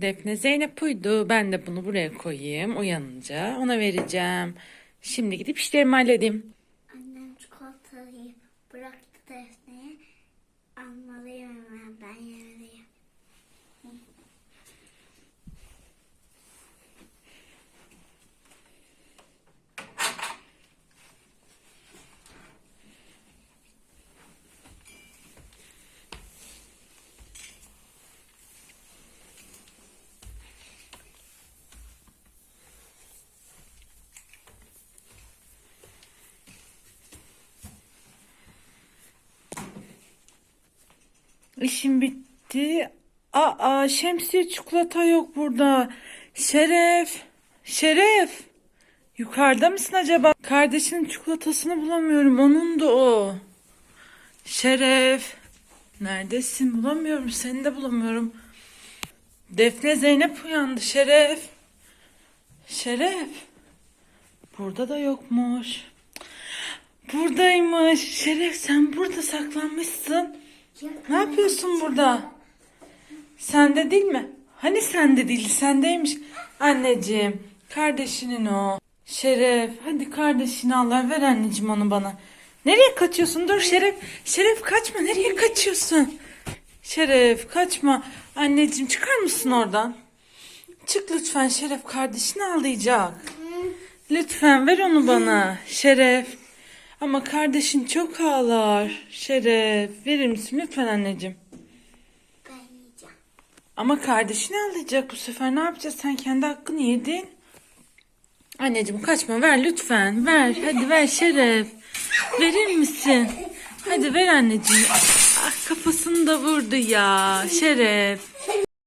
Defne Zeynep uyudu. Ben de bunu buraya koyayım. Uyanınca ona vereceğim. Şimdi gidip işlerimi halledeyim. Annem çikolatayı bıraktı Defne'ye. Almalıyım hemen ben yemeliyim. İşim bitti. Aa şemsiye çikolata yok burada. Şeref. Şeref. Yukarıda mısın acaba? Kardeşinin çikolatasını bulamıyorum. Onun da o. Şeref. Neredesin? Bulamıyorum. Seni de bulamıyorum. Defne Zeynep uyandı. Şeref. Şeref. Burada da yokmuş. Buradaymış. Şeref sen burada saklanmışsın. Ne yapıyorsun burada? Sende değil mi? Hani sende değil, sendeymiş. Anneciğim, kardeşinin o. Şeref, hadi kardeşini al, ver anneciğim onu bana. Nereye kaçıyorsun? Dur Şeref, Şeref kaçma, nereye kaçıyorsun? Şeref, kaçma. Anneciğim çıkar mısın oradan? Çık lütfen Şeref, kardeşini ağlayacak. Lütfen ver onu bana. Şeref. Ama kardeşin çok ağlar. Şeref, verir misin lütfen anneciğim? Ben yiyeceğim. Ama kardeşini ağlayacak bu sefer. Ne yapacağız? Sen kendi hakkını yedin. Anneciğim kaçma ver lütfen. Ver. Hadi ver Şeref. Verir misin? Hadi ver anneciğim. Ah kafasını da vurdu ya. Şeref.